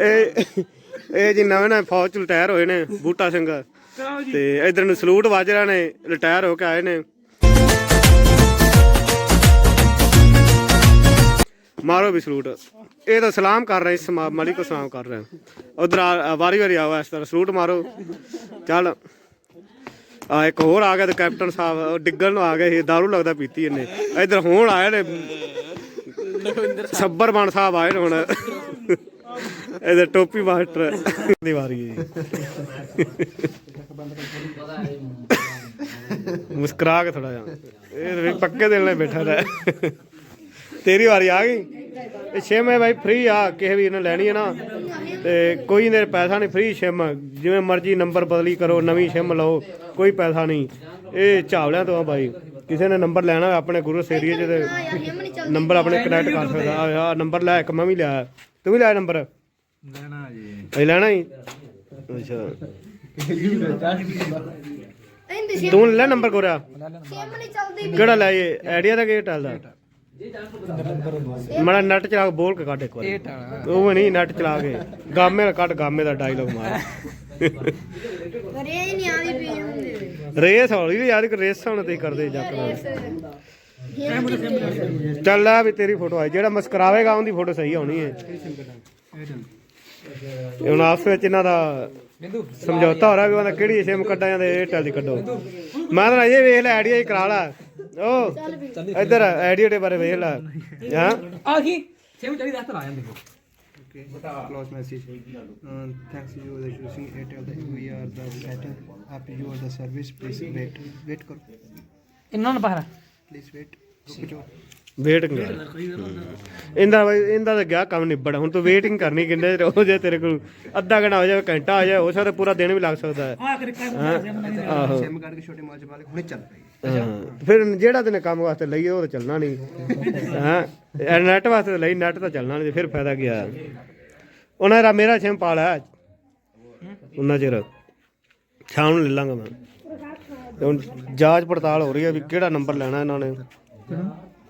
ਇਹ ਇਹ ਜੀ ਨਵੇਂ ਨਵੇਂ ਫੌਜ ਚ ਰਿਟਾਇਰ ਹੋਏ ਨੇ ਬੂਟਾ ਸਿੰਘ। ਤੇ ਇਧਰ ਨੂੰ ਸਲੂਟ ਵੱਜ ਰਹੇ ਨੇ ਰਿਟਾਇਰ ਹੋ ਕੇ ਆਏ ਨੇ। ਮਾਰੋ ਵੀ ਸਲੂਟ। ਇਹ ਤਾਂ ਸਲਾਮ ਕਰ ਰਹੇ ਇਸ ਮਲਿਕ ਕੋ ਸਲਾਮ ਕਰ ਰਹੇ। ਉਧਰ ਵਾਰੀ ਵਾਰੀ ਆਵਾ ਇਸ ਤਰ੍ਹਾਂ ਸਲੂਟ ਮਾਰੋ। ਚੱਲ। ਆ ਇੱਕ ਹੋਰ ਆ ਗਿਆ ਤੇ ਕੈਪਟਨ ਸਾਹਿਬ ਡਿੱਗਣ ਨੂੰ ਆ ਗਏ ਸੀ ਦਾਰੂ ਲੱਗਦਾ ਪੀਤੀ ਇਹਨੇ। ਇਧਰ ਹੁਣ ਆਏ ਨੇ। ਸੱਬਰ ਬਣ ਸਾਹਿਬ ਆਏ ਨੇ ਹੁਣ। ਇਹਦੇ ਟੋਪੀ ਮਾਸਟਰ। ਦੀ ਵਾਰੀ ਹੈ ਜੀ। ਮੁਸਕਰਾ ਕੇ ਥੋੜਾ ਜਿਹਾ। ਇਹ ਪੱਕੇ ਦਿਲ ਨਾਲ ਬੈਠਾ ਰਹਿ। ਤੇਰੀ ਵਾਰੀ ਆ ਗਈ। ਇਹ ਛਿਮ ਹੈ ਬਾਈ ਫ੍ਰੀ ਆ ਕਿਸੇ ਵੀ ਇਹਨੇ ਲੈਣੀ ਹੈ ਨਾ। ਤੇ ਕੋਈ ਇਹਦੇ ਪੈਸਾ ਨਹੀਂ ਫ੍ਰੀ ਛਿਮ ਜਿਵੇਂ ਮਰਜ਼ੀ ਨੰਬਰ ਬਦਲੀ ਕਰੋ ਨਵੀਂ ਛਿਮ ਲਓ ਕੋਈ ਪੈਸਾ ਨਹੀਂ। ਇਹ ਝਾਵਲਿਆਂ ਤੋਂ ਆ ਬਾਈ। ਕਿਸੇ ਨੇ ਨੰਬਰ ਲੈਣਾ ਹੋਵੇ ਆਪਣੇ ਗੁਰੂ ਏਰੀਏ 'ਚ ਤੇ ਨੰਬਰ ਆਪਣੇ ਕਨੈਕਟ ਕਰ ਸਕਦਾ। ਆ ਆ ਨੰਬਰ ਲੈ ਇੱਕ ਮੈਂ ਵੀ ਲਿਆ। ਤੂੰ ਵੀ ਲਿਆ ਨੰਬਰ? ਲੈਣਾ ਜੀ। ਇਹ ਲੈਣਾ ਹੀ? ਅੱਛਾ। ਸ਼ੇਮ ਤੂੰ ਲੈ ਨੰਬਰ ਕੋਰਿਆ ਸ਼ੇਮ ਨਹੀਂ ਚੱਲਦੀ। ਕਿਹੜਾ ਲੈ ਇਹ? ਆਈਡੀਆ ਦਾ ਕੀ ਟਲਦਾ ਮੜਾ ਨੈਟ ਚਲਾ ਕੇ ਬੋਲ ਕੇ ਕੱਢ ਇੱਕ ਵਾਰ। ਉਹ ਨਹੀਂ ਨੈਟ ਚਲਾ ਕੇ। ਗਾਮੇ ਦਾ ਕੱਢ ਗਾਮੇ ਦਾ ਡਾਇਲੋਗ ਮਾਰ। ਹੀ ਨਹੀਂ ਆਦੀ ਪੀ ਹੁੰਦੇ ਰੇਸ ਹੌਲੀ ਵੀ ਯਾਰ ਇੱਕ ਰੇਸ ਹੁਣ ਤੇ ਕਰਦੇ ਜੱਕ ਚੱਲ ਆ ਵੀ ਤੇਰੀ ਫੋਟੋ ਆਈ। ਜਿਹੜਾ ਮੁਸਕਰਾਵੇਗਾ ਉਹਦੀ ਫੋਟੋ ਸਹੀ ਆਉਣੀ ਹੈ। ਇਹ ਹੁਣ ਆਪਸ ਵਿੱਚ ਇਹਨਾਂ ਦਾ ਸਮਝੌਤਾ ਹੋ ਰਿਹਾ ਵੀ ਉਹਦਾ ਕਿਹੜੀ ਸਿਮ ਕੱਢਾਂ ਜਾਂ ਏਅਰਟੈਲ ਦੀ ਕੱਢੋ। ਮੈਂ ਤਾਂ ਇਹ ਵੇਖ ਲੈ ਆਈਡੀਆ ਹੀ ਕਰਾ ਲਾ ਓ ਇੱਧਰ ਆਈਡੀਆ ਦੇ ਬਾਰੇ ਵੇਖ ਲੈ ਹਾਂ ਆ ਕੀ ਸੇਮ ਚੜੀ ਦਸਤ ਲਾ ਜਾਂਦੇ okay close message uh, thanks you are choosing airtel we are the better app you are the service please wait wait karo innon bahara please wait okay waiting ਇਹਦਾ ਬਈ ਇਹਦਾ ਤਾਂ ਗਿਆ ਕੰਮ ਨਿਬੜ ਹੁਣ ਤੂੰ ਵੇਟਿੰਗ ਕਰਨੀ ਕਿੰਨੇ ਰੋਜ਼ ਹੈ ਤੇਰੇ ਕੋਲ? ਅੱਧਾ ਘੰਟਾ ਹੋ ਜਾਵੇ ਘੰਟਾ ਹੋ ਜਾਵੇ ਹੋ ਸਕਦਾ ਪੂਰਾ ਦਿਨ ਵੀ ਲੱਗ ਸਕਦਾ ਹੈ। ਫਿਰ ਜਿਹੜਾ ਤੈਨੇ ਕੰਮ ਵਾਸਤੇ ਲਈ ਉਹ ਚੱਲਣਾ ਨਹੀਂ। ਹਾਂ। ਨੈਟ ਵਾਸਤੇ ਲਈ ਨੈਟ ਤਾਂ ਚੱਲਣਾ ਨਹੀਂ ਫਿਰ ਫਾਇਦਾ ਗਿਆ ਉਹਨਾਂ ਦਾ ਮੇਰਾ ਸਿਮ ਪਾ ਲੈ। ਉਹਨਾਂ ਚਿਰ। ਸ਼ਾਮ ਨੂੰ ਲੈ ਲਾਂਗਾ ਮੈਂ। ਹੁਣ ਜਾਂਚ ਪੜਤਾਲ ਹੋ ਰਹੀ ਹੈ ਵੀ ਕਿਹੜਾ ਨੰਬਰ ਲੈਣਾ ਇਹਨਾਂ ਨੇ।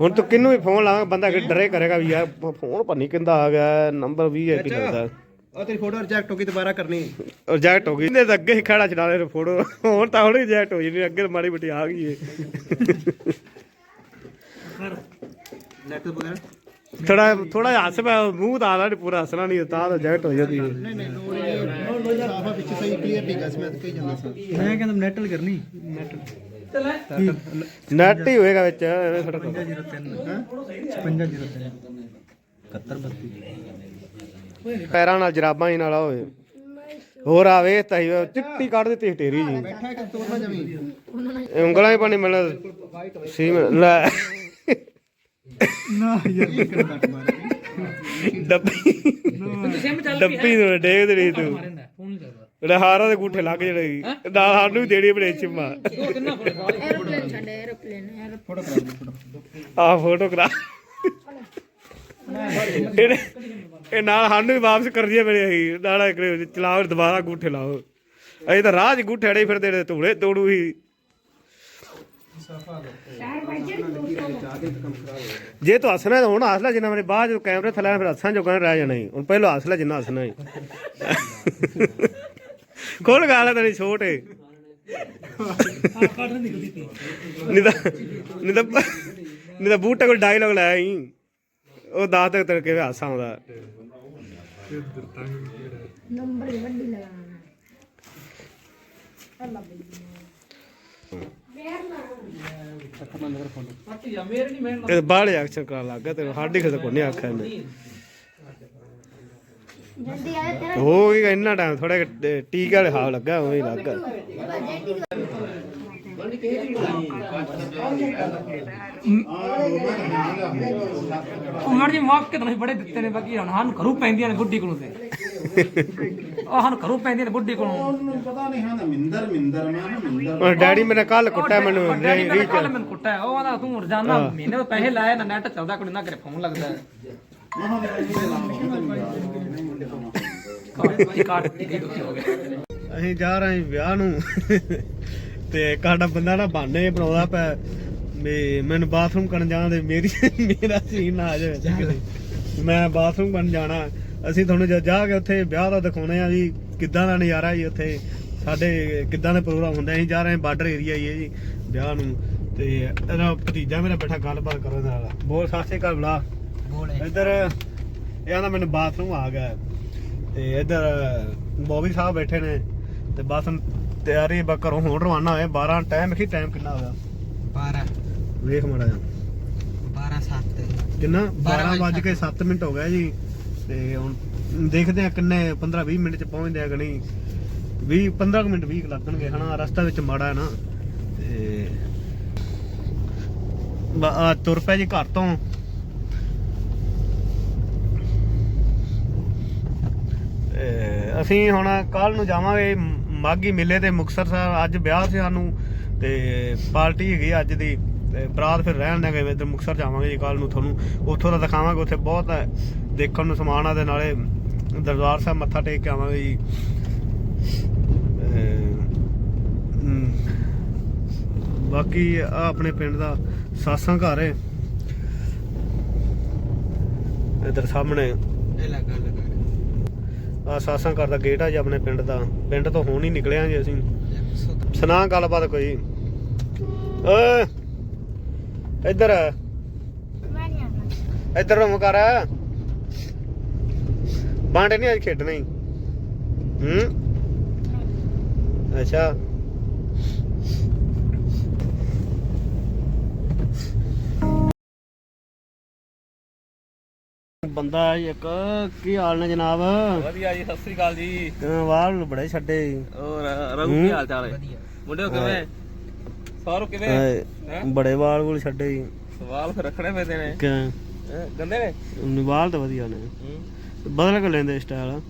ਹੁਣ ਤੂੰ ਕਿੰਨੂੰ ਵੀ ਫੋਨ ਲਾਵਾਂ ਬੰਦਾ ਕਿ ਡਰੇ ਕਰੇਗਾ ਵੀ ਯਾਰ ਫੋਨ ਪਰ ਨਹੀਂ ਕਿੰਦਾ ਆ ਗਿਆ ਨੰਬਰ 20 ਹੈ ਕਿ ਕਿੰਦਾ ਉਹ ਤੇਰੀ ਫੋਟੋ ਰਿਜੈਕਟ ਹੋ ਗਈ ਦੁਬਾਰਾ ਕਰਨੀ। ਰਿਜੈਕਟ ਹੋ ਗਈ। ਇਹਦੇ ਤਾਂ ਅੱਗੇ ਹੀ ਖੜਾ ਛਡਾ ਲੈ ਫੋਟੋ ਹੁਣ ਤਾਂ ਹੁਣ ਰਿਜੈਕਟ ਹੋ ਜਣੀ ਅੱਗੇ ਮਾੜੀ ਮੋਟੀ ਆ ਗਈ ਏ। ਥੋੜਾ ਥੋੜਾ ਹੱਸ ਪਿਆ ਮੂੰਹ ਤਾਂ ਆਦਾ ਪੂਰਾ ਹੱਸਣਾ ਨਹੀਂ ਤਾਂ ਤਾਂ ਜੈਕਟ ਹੋ ਜਾਂਦੀ ਨਹੀਂ ਨਹੀਂ ਲੋੜ ਨਹੀਂ ਲੋੜ ਦਾ ਵਿੱਚ ਸਹੀ ਕਲੀਅਰ ਨਹੀਂ ਗਾ ਸਮਝ ਕੇ ਜਾਂਦਾ ਸਰ ਮੈਂ ਕਹਿੰਦਾ ਨੈਟਲ ਕਰਨੀ। ਨੈਟਲ ਨੈਟ ਹੀ ਹੋਏਗਾ ਵਿੱਚ, ਐਵੇਂ ਥੋੜਾ 5503 ਪੈਰਾਂ ਨਾਲ ਜਰਾਬਾਂ ਹੀ ਨਾਲ ਹੋਵੇ ਹੋਰ ਆਵੇ ਤਾਈ ਚਿੱਟੀ ਕੱਢ ਦਿੱਤੀ ਢੇਰੀ ਜੀ। ਉਂਗਲਾਂ ਹੀ ਪਾਣੀ ਮਿਲਣ ਸੀ ਲੈ। ਨਾ ਯਾਰ ਨਿਕਲ ਕੱਟ ਮਾਰੀ ਡੱਬੀ। ਡੱਬੀ ਨੂੰ ਡੇਗ ਰਹੀ ਤੂੰ। ਜਿਹੜਾ ਦੇ ਗੂਠੇ ਲੱਗ ਜਿਹੜੇ ਨਾਲ ਸਾਨੂੰ ਵੀ ਦੇਣੀ ਬਣੇ ਚਿੰਮਾ। ਐਰੋਪਲੇਨ ਛੱਡ ਐਰੋਪਲੇਨ ਫੋਟੋ ਆ ਫੋਟੋ ਕਰਾ। ਇਹ ਨਾਲ ਸਾਨੂੰ ਵੀ ਵਾਪਸ ਕਰ ਦਿਆ ਮੇਰੇ ਅਸੀਂ ਨਾਲ ਇੱਕ ਚਲਾਓ ਦੁਬਾਰਾ ਗੂਠੇ ਲਾਓ। ਅਸੀਂ ਤਾਂ ਰਾਹ 'ਚ ਗੂਠੇ ਅੜੇ ਫਿਰਦੇ ਨੇ ਧੂੜੇ ਤੋੜੂ ਹੀ ਜੇ ਤੂੰ ਹੱਸਣਾ ਤਾਂ ਹੁਣ ਹੱਸ ਜਿੰਨਾ ਮੇਰੇ ਬਾਅਦ ਕੈਮਰੇ ਥੱਲੇ ਫਿਰ ਹੱਸਾਂ ਜੋਗਾ ਰਹਿ ਜਾਣਾ ਹੀ ਹੁਣ ਪਹਿਲਾਂ ਹੱਸ ਲੈ ਜਿੰਨਾ ਹੱਸਣਾ ਹੀ ਖੋਲ ਗਾਲਾ ਤੇਰੀ ਛੋਟ। ਨਹੀਂ ਤਾਂ ਨਹੀਂ ਤਾਂ ਨਹੀਂ ਤਾਂ ਬੂਟੇ ਕੋਲ ਡਾਇਲੌਗ ਲਾਇਆ ਹੀ ਉਹ ਦੱਸ ਦੇ ਤੇਰੇ ਕਿਵੇਂ ਹਾਸਾ ਆਉਂਦਾ। ਨੰਬਰ ਹੀ ਵੱਡੀ ਲਗਾਣਾ ਨਹੀਂ ਮੈਂ ਤੇ ਬਾਹਲੇ ਐਕਸ਼ਨ ਕਰਾ ਲੱਗ ਤੈਨੂੰ ਸਾਡੀ ਖਿਰ ਕੋਈ ਨਹੀਂ ਆਖਿਆ ਇਹਨੇ। ਜਲਦੀ ਆਏ ਤੇਰਾ ਹੋ ਗਿਆ ਇੰਨਾ ਟਾਈਮ ਥੋੜਾ ਟੀਕੇ ਵਾਲੇ ਹਾਵ ਲੱਗਾ ਉਵੇਂ ਹੀ ਲੱਗਾ ਉਮਰ ਜੀ ਮੌਕੇ ਤਾਂ ਨਹੀਂ ਬੜੇ ਦਿੱਤੇ ਨੇ ਬਾਕੀ ਹੁਣ ਸਾਨੂੰ ਘਰੋਂ ਪੈਂਦੀਆਂ ਨੇ ਗੁੱਡੀ ਕੋਲੋਂ ਤੇ। ਉਹ ਸਾਨੂੰ ਘਰੋਂ ਪੈਂਦੀਆਂ ਨੇ ਗੁੱਡੀ ਕੋਲੋਂ। ਪਤਾ ਨਹੀਂ ਹਾਂ ਮਿੰਦਰ ਮਿੰਦਰ ਮੈਂ ਨਾ ਮਿੰਦਰ। ਉਹ ਡੈਡੀ ਮੇਰੇ ਕੱਲ ਕੁੱਟਿਆ ਮੈਨੂੰ ਡੈਡੀ ਮੇਰੇ ਰੀਚ ਕੱਲ ਮੈਨੂੰ ਕੁੱਟਿਆ ਉਹ ਆਂਦਾ ਤੂੰ ਰੋਜ਼ਾਨਾ ਮਹੀਨੇ ਪੈਸੇ ਲਾਏ ਨਾ ਨੈਟ ਚੱਲਦਾ ਕੋਈ ਨਾ ਕਰੇ ਫੋਨ ਲੱਗਦਾ। ਅਸੀਂ ਜਾ ਰਹੇ ਹਾਂ ਵਿਆਹ ਨੂੰ। ਤੇ ਸਾਡਾ ਬੰਦਾ ਨਾ ਬਹਾਨੇ ਬਣਾਉਂਦਾ ਪਿਆ। ਵੀ ਮੈਨੂੰ ਬਾਥਰੂਮ ਕਰਨ ਜਾਣਾ ਤੇ ਮੇਰੀ ਮੇਰਾ ਸੀਨ ਨਾ ਆ ਜਾਵੇ। ਮੈਂ ਬਾਥਰੂਮ ਕਰਨ ਜਾਣਾ। ਅਸੀਂ ਤੁਹਾਨੂੰ ਜਾ ਕੇ ਉੱਥੇ ਵਿਆਹ ਦਾ ਦਿਖਾਉਣੇ ਆ ਜੀ ਕਿੱਦਾਂ ਦਾ ਨਜ਼ਾਰਾ ਜੀ ਉੱਥੇ। ਸਾਡੇ ਕਿੱਦਾਂ ਦੇ ਪ੍ਰੋਗਰਾਮ ਹੁੰਦੇ ਅਸੀਂ ਜਾ ਰਹੇ ਹਾਂ ਬਾਰਡਰ ਏਰੀਆ ਹੀ ਹੈ ਜੀ ਵਿਆਹ ਨੂੰ। ਤੇ ਇਹਦਾ ਭਤੀਜਾ ਮੇਰਾ ਬੈਠਾ ਗੱਲਬਾਤ ਕਰਨ ਨਾਲ ਬੋਲ ਸਾਸੇ ਘਰ ਬੁਲਾ। ਇੱਧਰ ਇਹ ਆਂਦਾ ਮੈਨੂੰ ਬਾਥਰੂਮ ਆ ਗਿਆ। ਤੇ ਇੱਧਰ ਬੋਬੀ ਸਾਹਿਬ ਬੈਠੇ ਨੇ ਤੇ ਬਸ ਤਿਆਰੀ ਬਾ ਘਰੋਂ ਹੁਣ ਰਵਾਨਾ ਹੋਏ 12 ਟਾਈਮ ਕੀ ਟਾਈਮ ਕਿੰਨਾ ਹੋਇਆ 12 ਵੇਖ ਮੜਾ ਜਾ 12 7 ਕਿੰਨਾ? 12 12 ਵੱਜ ਕੇ 7 ਮਿੰਟ ਹੋ ਗਏ ਜੀ। ਤੇ ਹੁਣ ਦੇਖਦੇ ਆ ਕਿੰਨੇ 15 20 ਮਿੰਟ ਚ ਪਹੁੰਚਦੇ ਆ ਕਿ ਨਹੀਂ। 20 15 ਕੁ ਮਿੰਟ 20 ਕੁ ਲੱਗਣਗੇ ਹਨਾ। ਰਸਤਾ ਵਿੱਚ ਮਾੜਾ ਹੈ ਨਾ। ਤੇ ਬਾ- ਤੁਰ ਪਏ ਜੀ ਘਰ ਤੋਂ ਤੇ ਅਸੀਂ ਹੁਣ ਕੱਲ ਨੂੰ ਜਾਵਾਂਗੇ ਮਾਗੀ ਮੇਲੇ ਤੇ ਮੁਕਤਸਰ ਸਾਹਿਬ। ਅੱਜ ਵਿਆਹ ਸੀ ਸਾਨੂੰ ਤੇ ਪਾਰਟੀ ਹੈਗੀ ਅੱਜ ਦੀ ਤੇ ਬਰਾਤ ਫਿਰ ਰਹਿਣ ਦੇਗੇ ਇੱਧਰ ਮੁਕਤਸਰ ਜਾਵਾਂਗੇ ਜੀ ਕੱਲ ਨੂੰ ਤੁਹਾਨੂੰ। ਉੱਥੋਂ ਦਾ ਦਿਖਾਵਾਂਗੇ, ਉੱਥੇ ਬਹੁਤ ਹੈ। ਦੇਖਣ ਨੂੰ ਸਮਾਨ ਆ ਦੇ ਨਾਲੇ ਦਰਬਾਰ ਸਾਹਿਬ ਮੱਥਾ ਟੇਕ ਕੇ ਆਵਾਂਗੇ ਜੀ। ਬਾਕੀ ਆ ਆਪਣੇ ਪਿੰਡ ਦਾ ਸਾਸਾਂ ਘਰ ਹੈ। ਇਧਰ ਸਾਹਮਣੇ। ਇਹ ਲੱਗਾ ਲੱਗਾ। ਆ ਸਾਸਾਂ ਘਰ ਗੇਟ ਆ ਜੀ ਆਪਣੇ ਪਿੰਡ ਦਾ। ਪਿੰਡ ਤੋਂ ਹੁਣ ਹੀ ਨਿਕਲਿਆ ਜੀ ਅਸੀਂ। ਸੁਣਾ ਗੱਲਬਾਤ ਕੋਈ। ਓਏ ਇੱਧਰ ਆ, ਮੈਂ ਨਹੀਂ ਇੱਧਰ ਨੂੰ ਕਰ। ਬਾਂਡੇ ਨਹੀਂ ਅੱਜ ਖੇਡਣਾ? ਹੀ ਹੂੰ? ਅੱਛਾ। ਬੰਦਾ ਇੱਕ। ਕੀ ਹਾਲ ਨੇ ਜਨਾਬ? ਵਧੀਆ ਜੀ ਸਤਿ ਸ੍ਰੀ ਅਕਾਲ ਜੀ। ਕਿਵੇਂ ਵਾਲ ਬੜੇ ਛੱਡੇ? ਹੋਰ ਰਘੂ ਕੀ ਹਾਲ ਚਾਲ ਹੈ? ਮੁੰਡਿਓ ਕਿਵੇਂ? ਸਾਰੂ ਕਿਵੇਂ? ਬੜੇ ਵਾਲ ਵੂਲ ਛੱਡੇ। ਜੀ ਸਵਾਲ ਫਿਰ ਰੱਖਣੇ ਪੈਂਦੇ ਨੇ। ਹੈਂ? ਗੰਦੇ ਨੇ? ਵਾਲ ਤਾਂ ਵਧੀਆ ਨੇ। ਬਦਲ ਕੇ ਲੈਂਦੇ ਸਟਾਈਲ।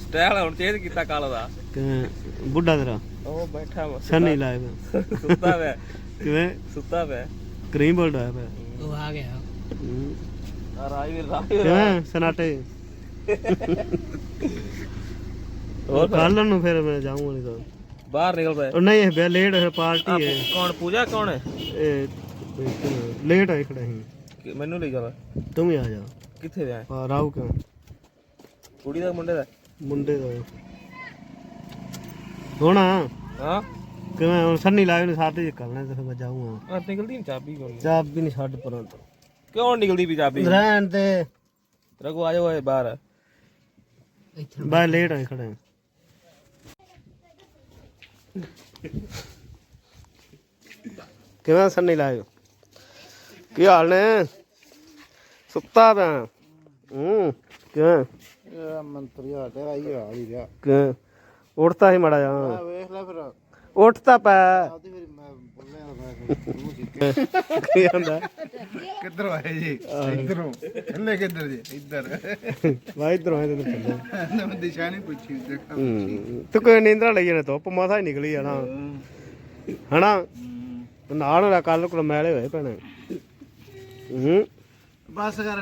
ਸਟਾਈਲ ਹੁਣ ਚੇਂਜ ਕੀਤਾ ਕੱਲ ਦਾ। ਬੁੱਢਾ ਤੇਰਾ? ਉਹ ਬੈਠਾ ਸੰਨੀ ਲਾਇਆ ਪਿਆ ਸੁੱਤਾ ਵੇ। ਕਿਵੇਂ? ਸੁੱਤਾ ਵੇ। ਕਰੀਮ ਬੋਲਡ ਆਇਆ ਪਿਆ ਉਹ ਆ ਗਿਆ। ਰਾਜਵੀਰ ਕਿਵੇਂ ਸਨਾਟੇ? ਹੋਰ? ਕੱਲ ਨੂੰ ਫਿਰ ਮੈਂ ਜਾਊਂਗਾ ਨਹੀਂ ਤਾਂ। ਬਾਹਰ ਨਿਕਲ ਪਏ। ਉਹ ਨਹੀਂ ਇਹ ਬਿਆ ਲੇਟ ਹੈ ਪਾਰਟੀ ਹੈ। ਕੌਣ ਪੂਜਾ ਕੌਣ ਹੈ? ਇਹ ਲੇਟ ਆਈ ਖੜਾ ਸੀ ਕਿ- ਮੈਨੂੰ ਲਈ ਜਾ ਤੂੰ ਵੀ ਆ ਜਾ। ਕਿੱਥੇ ਵਿਆਹ ਹੈ? ਆ ਰਾਉ ਕਿਉਂ? ਕੁੜੀ ਦਾ ਮੁੰਡੇ ਦਾ ਮੁੰਡੇ ਦਾ ਹੋਣਾ। ਹਾਂ। ਕਿਵੇਂ ਹੁਣ ਸੰਨੀ ਲਾਇਆ ਨੂੰ ਸਾਥ ਹੀ ਕਰਨਾ ਤੇ ਫਿਰ ਮੈਂ ਜਾਊਂਗਾ। ਆ ਨਿਕਲਦੀ ਨੀ ਚਾਬੀ ਕੋਲ। ਚਾਬ ਵੀ ਨਹੀਂ ਛੱਡ ਪਰਾਂ ਤੋਂ। ਕਿਉਂ ਨਿਕਲਦੀ ਵੀ ਚਾਬੀ ਰਹਿਣ ਤੇ ਰਘੂ ਆ ਜਾਓ ਓਏ ਬਾਹਰ। ਬਾਈ ਲੇਟ ਆਈ ਖੜੇ ਕਿਵੇਂ ਸੰਨੀ ਲਾਇਓ? ਕੀ ਹਾਲ ਨੇ? ਸੁੱਤਾ ਪਿਆ। ਹੂੰ ਕਿਵੇਂ? ਇਹ ਮੰਤਰੀ ਆ ਤੇਰਾ ਹੀ ਹਾਲ ਹੀ ਰਿਹਾ ਕਿਵੇਂ? ਉੱਠਤਾ ਸੀ ਮੜਾ ਜਾ ਵੇਖ ਲੈ ਫਿਰ। ਉੱਠਤਾ ਪੈ। ਆਦੀ ਫਿਰ ਮੈਂ ਕੀ ਹੁੰਦਾ ਕਿੱਧਰ ਆਏ ਜੀ? ਇਧਰੋਂ। ਥੱਲੇ ਕਿੱਧਰ ਜੀ? ਇੱਧਰ। ਵਾਈ ਇਧਰੋਂ ਆਏ ਤੇ ਚੱਲੇ ਮੈਂ ਦਿਸ਼ਾ ਨਹੀਂ ਪੁੱਛੀ ਦੇਖਾ ਹੂੰ। ਤੂੰ ਕੋਈ ਨੀਂਦਰਾ ਲਈ ਜਾਣਾ ਧੁੱਪ ਮਾਥਾ ਹੀ ਨਿਕਲੀ ਜਾਣਾ। ਹਨਾ? ਨਾਲ ਕੱਲ ਕੋਲ ਮੈਲੇ ਹੋਏ ਭੈਣੇ। ਹੂੰ। ਬਸ ਕਰ।